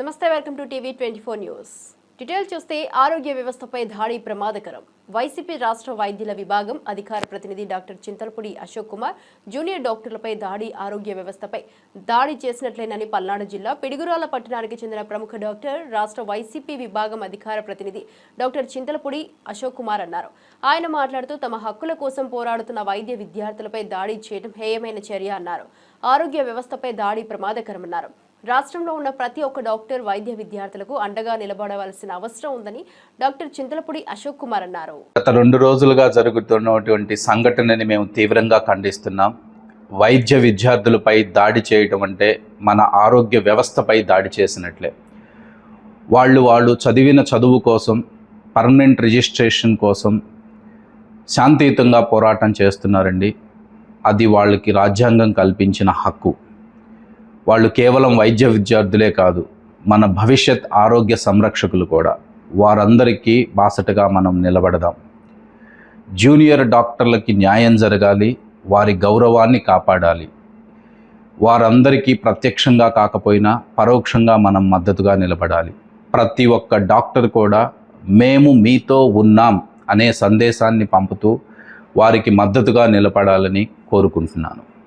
నమస్తే welcome to TV twenty four news. Detail చూస్తే ఆరోగ్య వ్యవస్థపై దాడి ప్రమాదకరం. వైసీపీ రాష్ట్ర వైద్యుల విభాగం అధికార ప్రతినిధి డాక్టర్ చింతలపూడి అశోక్ కుమార్ జూనియర్ డాక్టర్లపై దాడి ఆరోగ్య వ్యవస్థపై దాడి చేసినట్లేనని పల్నాడు జిల్లా పిడుగురాల పట్టణానికి చెందిన ప్రముఖ డాక్టర్ రాష్ట్ర వైసీపీ విభాగం అధికార ప్రతినిధి డాక్టర్ చింతలపూడి అశోక్ కుమార్ అన్నారు. ఆయన మాట్లాడుతూ తమ హక్కుల కోసం పోరాడుతున్న వైద్య విద్యార్థులపై దాడి చేయడం హేయమైన చర్య అన్నారు. ఆరోగ్య వ్యవస్థపై దాడి ప్రమాదకరమన్నారు. రాష్ట్రంలో ఉన్న ప్రతి ఒక్క డాక్టర్ వైద్య విద్యార్థులకు అండగా నిలబడవలసిన అవసరం ఉందని డాక్టర్ చింతలపూడి అశోక్ కుమార్ అన్నారు. గత రెండు రోజులుగా జరుగుతున్నటువంటి సంఘటనని మేము తీవ్రంగా ఖండిస్తున్నాం. వైద్య విద్యార్థులపై దాడి చేయటం అంటే మన ఆరోగ్య వ్యవస్థపై దాడి చేసినట్లే. వాళ్ళు వాళ్ళు చదివిన చదువు కోసం పర్మనెంట్ రిజిస్ట్రేషన్ కోసం శాంతియుతంగా పోరాటం చేస్తున్నారండి. అది వాళ్ళకి రాజ్యాంగం కల్పించిన హక్కు. వాళ్ళు కేవలం వైద్య విద్యార్థులే కాదు మన భవిష్యత్ ఆరోగ్య సంరక్షకులు కూడా. వారందరికీ బాసటగా మనం నిలబడదాం. జూనియర్ డాక్టర్లకి న్యాయం జరగాలి వారి గౌరవాన్ని కాపాడాలి. వారందరికీ ప్రత్యక్షంగా కాకపోయినా పరోక్షంగా మనం మద్దతుగా నిలబడాలి. ప్రతి ఒక్క డాక్టర్ కూడా మేము మీతో ఉన్నాం అనే సందేశాన్ని పంపుతూ వారికి మద్దతుగా నిలబడాలని కోరుకుంటున్నాను.